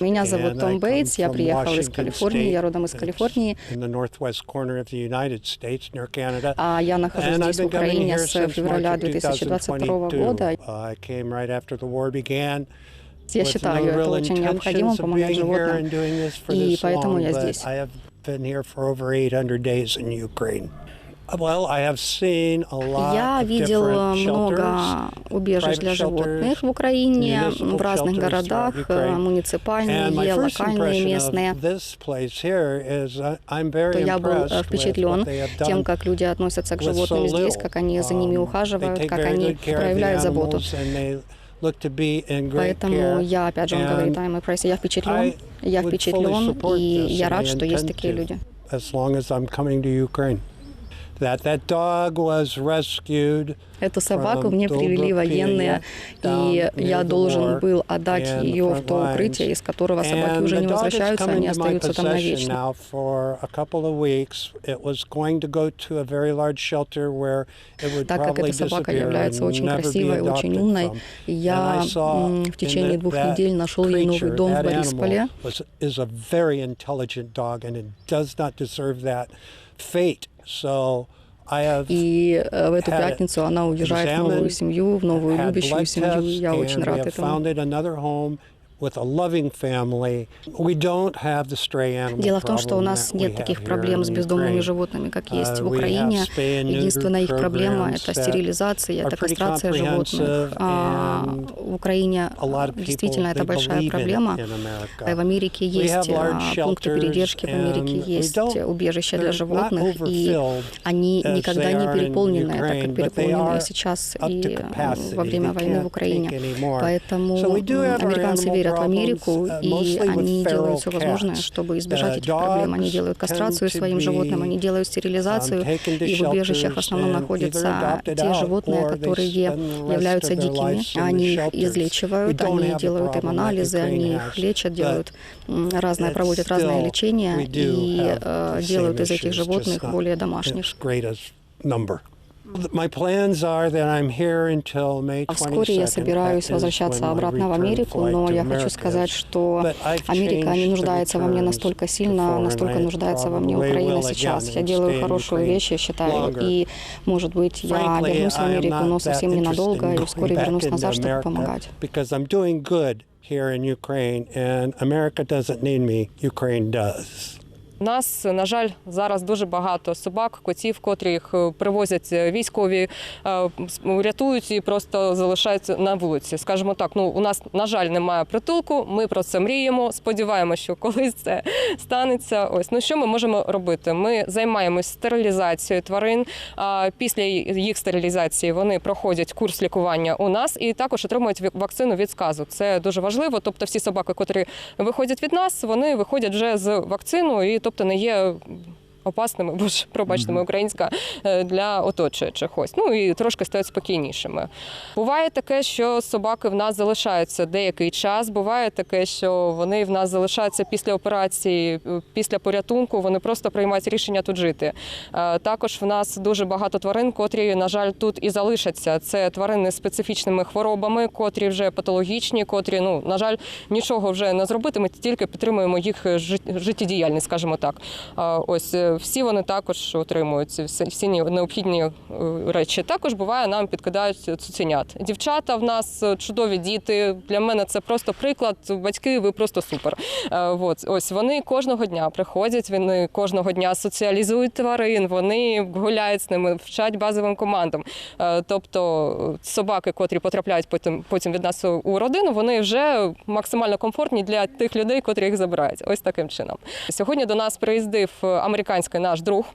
Меня зовут and Том I come Бейтс, я from приехал из Washington Калифорнии, я State. родом из It's Калифорнии. In the northwest corner of the United States, near Canada. А я нахожусь And I've здесь, в been coming Украине, here с since февраля March of 2022 2022. года. I came right after the war began. Я with считаю, no это real очень необходимо intentions of помогать being here животным. and doing this for И this поэтому long, я but здесь. I have been here for over 800 days in Ukraine. Я видел много убежищ для животных в Украине, в разных городах, э, муниципальные, локальные, местные. То я был э, впечатлен тем, как люди относятся к животным здесь, как они за ними ухаживают, как они проявляют заботу. Поэтому я, опять же, он говорит, I'm impressed. я впечатлен, я впечатлен, и я рад, что есть такие люди. As long as I'm coming to Ukraine. That that dog was rescued Эту собаку from мне привели Dolbrook, военные, down и near я the должен war был отдать and the ее в front то lines. укрытие, из которого собаки And уже the не dog has возвращаются, come они into my остаются там possession навечно. now for a couple of weeks. It was going to go to a very large shelter where it would Так как probably эта собака disappear является and очень never be красивой, очень adopted умной, from. и And я I saw м, в in течение that двух that недель нашел ей новый creature, дом в that Борисполе. animal was, is a very intelligent dog and it does not deserve that fate. So I have И э, в эту had пятницу она уезжает в examined, новую семью, в новую had любящую blood семью. и tests, Я очень and we рад have этому. Дело в том, что у нас нет таких проблем с бездомными животными, как есть в Украине. Единственная их проблема – это стерилизация, это кастрация животных. А в Украине действительно это большая проблема. а В Америке есть а, пункты передержки, в Америке есть убежища для животных, и они никогда не переполнены, так как переполнены сейчас и во время войны в Украине. Поэтому американцы верят в Америку, и они делают все возможное, чтобы избежать этих проблем. Они делают кастрацию своим животным, они делают стерилизацию, и в убежищах в основном находятся те животные, которые являются дикими. Они их излечивают, они делают им анализы, они их лечат, делают разное, проводят разное лечение и э, делают из этих животных более домашних. As great as number. My plans are that I'm here until May А Вскоре я 22nd. собираюсь возвращаться обратно в Америку, но я хочу сказать, что Америка не нуждается во мне настолько сильно, I нуждается во мне Украина сейчас. Я делаю хорошую вещь, я считаю, и, может быть, я вернусь в Америку, но совсем ненадолго, и вскоре вернусь назад, чтобы помогать. Here in Ukraine, and America doesn't need me, Ukraine does. У нас, на жаль, зараз дуже багато собак, котів, котрі їх е, привозять військові, е, рятують і просто залишаються на вулиці. Скажімо так, ну у нас, на жаль, немає притулку. Ми про це мріємо. Сподіваємося, що колись це станеться. Ось ну що ми можемо робити? Ми займаємось стерилізацією тварин. Після їх стерилізації вони проходять курс лікування у нас і також отримують вакцину від сказу. Це дуже важливо. Тобто, всі собаки, котрі виходять від нас, вони виходять вже з вакциною, і тобто не є. Опасними, бо ж пробачте, ми українська е, для оточуючих ось. Ну і трошки стають спокійнішими. Буває таке, що собаки в нас залишаються деякий час. Буває таке, що вони в нас залишаються після операції, е, після порятунку. Вони просто приймають рішення тут жити. Е, Також в нас дуже багато тварин, котрі, на жаль, тут і залишаться. Це тварини з специфічними хворобами, котрі вже патологічні, котрі, ну на жаль, нічого вже не зробити. Ми тільки підтримуємо їх життєдіяльність, скажімо так. Ось всі вони також отримують всі, необхідні е, речі. Також буває, нам підкидають цуценят. Дівчата в нас е, чудові діти. Для мене це просто приклад. Батьки, ви просто супер. Е, От ось вони кожного дня приходять. Вони кожного дня соціалізують тварин. Вони гуляють з ними, вчать базовим командам. Тобто собаки, котрі потрапляють потім потім від нас у- родину, вони вже максимально комфортні для тих людей, котрі їх забирають. Ось таким чином. Сьогодні до нас приїздив е, американський наш друг.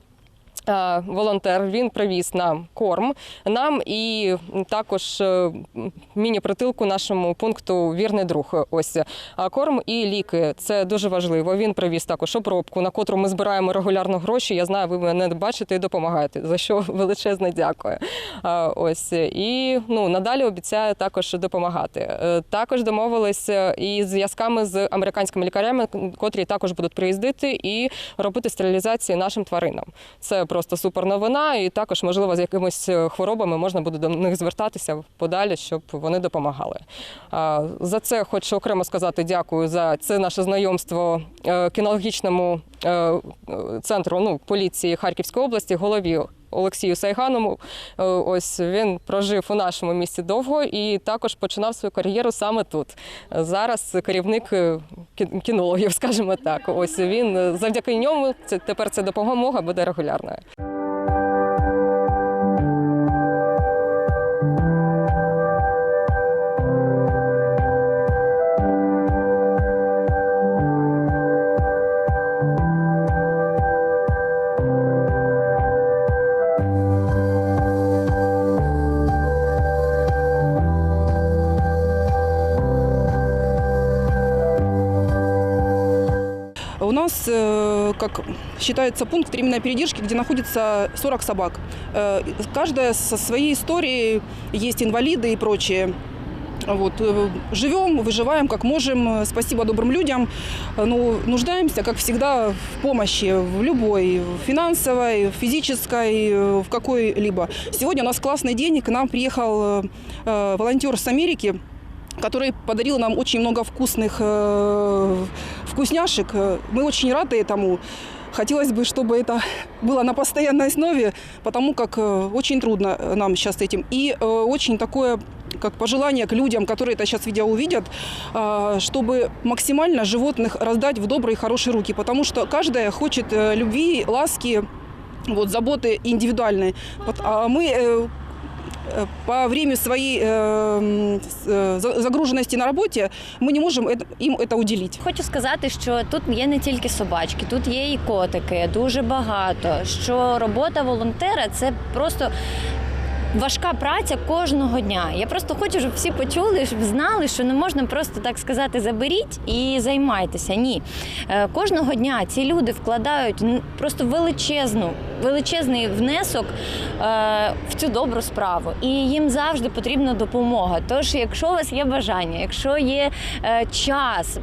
Е, Волонтер він привіз нам корм нам і також е, міні-притилку нашому пункту Вірний друг. Ось корм і ліки. Це дуже важливо. Він привіз також обробку, на котру ми збираємо регулярно гроші. Я знаю, ви мене бачите і допомагаєте. За що величезне дякую. Ось і ну надалі обіцяю також допомагати. Е, Також домовилися із зв'язками з американськими лікарями, котрі також будуть приїздити і робити стерилізації нашим тваринам. Це просто супер новина. І також, можливо, з якимись е, хворобами можна буде до них звертатися подалі, щоб вони допомагали. За це хочу окремо сказати дякую за це наше знайомство е, кінологічному е, центру ну, поліції Харківської області, голові. Олексію Сайганому, ось він прожив у нашому місті довго і також починав свою кар'єру саме тут. Зараз керівник кінологів, скажімо так. Ось він завдяки ньому це тепер ця допомога буде регулярною. У нас, э, как считается, пункт временной передержки, где находится 40 собак. Э, Каждая со своей историей, есть инвалиды и прочее. Вот. э, Живем, выживаем как можем. Спасибо добрым людям. Ну, нуждаемся, как всегда, в помощи, в любой, в финансовой, в физической, в какой-либо. Сегодня у нас классный день. К нам приехал волонтер с Америки, который подарил нам очень много вкусных э, вкусняшек. Э, Мы очень рады этому. Хотелось бы, чтобы это было на постоянной основе, потому как э, очень трудно э, нам сейчас с этим. И э, очень такое как пожелание к людям, которые это сейчас видео увидят, э, чтобы максимально животных раздать в добрые, хорошие руки, потому что каждая хочет э, любви, ласки, вот, заботы индивидуальной. Вот, а мы э, э, по времени своей э, м, с- э, за- загруженности на работе мы не можем это- им это уделить. Хочу сказати, що тут є не тільки собачки, тут є і котики, дуже багато. Що робота волонтера це просто. Важка праця кожного дня. Я просто хочу, щоб всі почули, щоб знали, що не можна просто так сказати заберіть і займайтеся. Ні. Е, Кожного дня ці люди вкладають просто величезну, величезний внесок е, в цю добру справу. І їм завжди потрібна допомога. Тож, якщо у вас є бажання, якщо є е, час,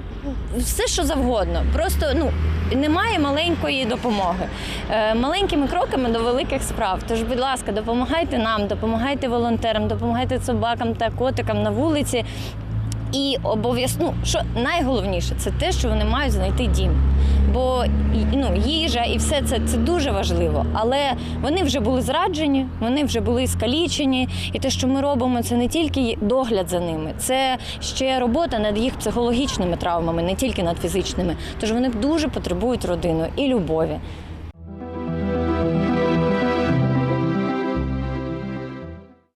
все що завгодно, просто ну немає маленької допомоги. Е, маленькими кроками до великих справ. Тож, будь ласка, допомагайте нам, допомагайте волонтерам, допомагайте собакам та котикам на вулиці. І обов'язково, ну, що найголовніше, це те, що вони мають знайти дім. Бо ну, їжа і все це, це дуже важливо. Але вони вже були зраджені, вони вже були скалічені. І те, що ми робимо, це не тільки догляд за ними, це ще робота над їх психологічними травмами, не тільки над фізичними. Тож вони дуже потребують родину і любові.